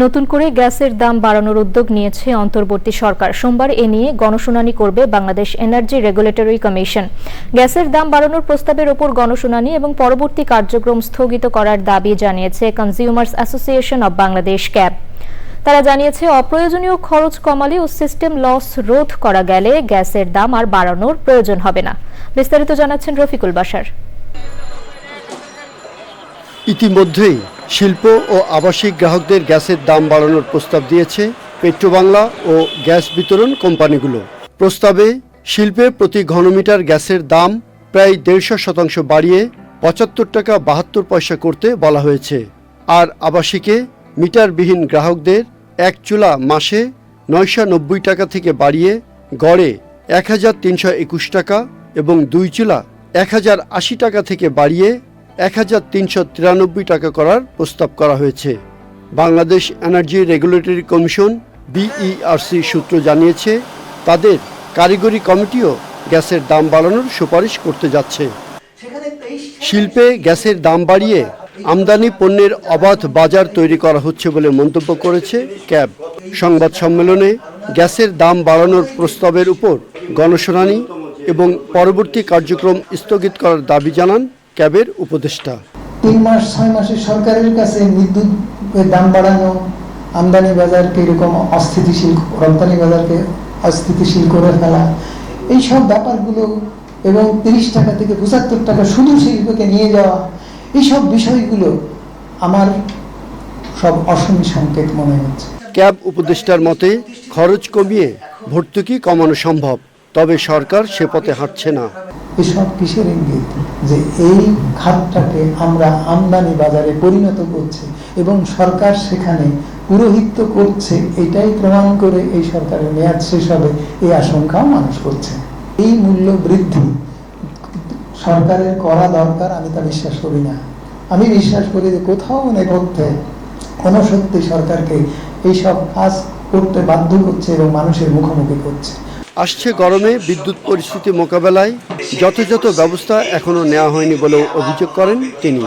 নতুন করে গ্যাসের দাম বাড়ানোর উদ্যোগ নিয়েছে অন্তর্বর্তী সরকার। সোমবার এ নিয়ে গণশুনানি করবে বাংলাদেশ এনার্জি রেগুলেটরি কমিশন গ্যাসের দাম বাড়ানোর প্রস্তাবের ওপর গণশুনানি এবং পরবর্তী কার্যক্রম স্থগিত করার দাবি জানিয়েছে consumers association of Bangladesh CAB তারা জানিয়েছে, অপ্রয়োজনীয় খরচ কমালে ও সিস্টেম লস রোধ করা গেলে গ্যাসের দাম আর বাড়ানোর প্রয়োজন হবে না। বিস্তারিত জানাচ্ছেন রফিকুল বাসার। ইতিমধ্যেই শিল্প ও আবাসিক গ্রাহকদের গ্যাসের দাম বাড়ানোর প্রস্তাব দিয়েছে পেট্রোবাংলা ও গ্যাস বিতরণ কোম্পানিগুলো। প্রস্তাবে, শিল্পে প্রতি ঘনমিটার গ্যাসের দাম প্রায় দেড়শো শতাংশ বাড়িয়ে পঁচাত্তর টাকা বাহাত্তর পয়সা করতে বলা হয়েছে। আর আবাসিকে মিটারবিহীন গ্রাহকদের এক চুলা মাসে নয়শো নব্বই টাকা থেকে বাড়িয়ে গড়ে এক হাজার তিনশো একুশ টাকা এবং দুই চুলা এক হাজার আশি টাকা থেকে বাড়িয়ে এক হাজার তিনশো তিরানব্বই টাকা করার প্রস্তাব করা হয়েছে। Bangladesh energy regulatory commission BERC সূত্র জানিয়েছে, তাদের কারিগরি কমিটিও গ্যাসের দাম বাড়ানোর সুপারিশ করতে যাচ্ছে। শিল্পে গ্যাসের দাম বাড়িয়ে আমদানি পণ্যের অবাধ বাজার তৈরি করা হচ্ছে বলে মন্তব্য করেছে ক্যাব। সংবাদ সম্মেলনে গ্যাসের দাম বাড়ানোর প্রস্তাবের উপর গণশুনানি এবং পরবর্তী কার্যক্রম স্থগিত করার দাবি জানান ক্যাবের উপদেষ্টা। তিন মাস ছয় মাসে সরকারের কাছে বিদ্যুৎ দাম বাড়ানো আমদানি বাজারকে এরকম অস্থিতিশীল রপ্তানি বাজারকে অস্থিতিশীল করে ফেলা এইসব ব্যাপারগুলো এবং তিরিশ টাকা থেকে পঁচাত্তর টাকা শুধু শিল্পকে নিয়ে যাওয়া এইসব বিষয়গুলো আমার সব অসমী সংকেত মনে হচ্ছে। ক্যাব উপদেষ্টার মতে খরচ কমিয়ে ভর্তুকি কমানো সম্ভব তবে সরকার সে পথে হাঁটছে না। এসব কিসের ইঙ্গিত? যে এই খাতটাকে আমরা আমদানি বাজারে পরিণত করছি এবং সরকার সেখানে পুরোহিত্য করছে, এটাই প্রমাণ করে এই সরকারের মেয়াদ শেষ হবে, এই আশঙ্কাও মানুষ করছে। এই মূল্য বৃদ্ধি, সরকারের করা দরকার, আমি তা বিশ্বাস করি না। আমি বিশ্বাস করি যে কোথাও নেপথ্যে কোনো সত্যি সরকারকে এইসব কাজ করতে বাধ্য করছে এবং মানুষের মুখোমুখি করছে। আসছে গরমে বিদ্যুৎ পরিস্থিতি মোকাবেলায়। যথাযথ ব্যবস্থা এখনও নেওয়া হয়নি বলেও অভিযোগ করেন তিনি।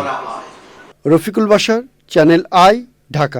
রফিকুল বাসার চ্যানেল আই, ঢাকা।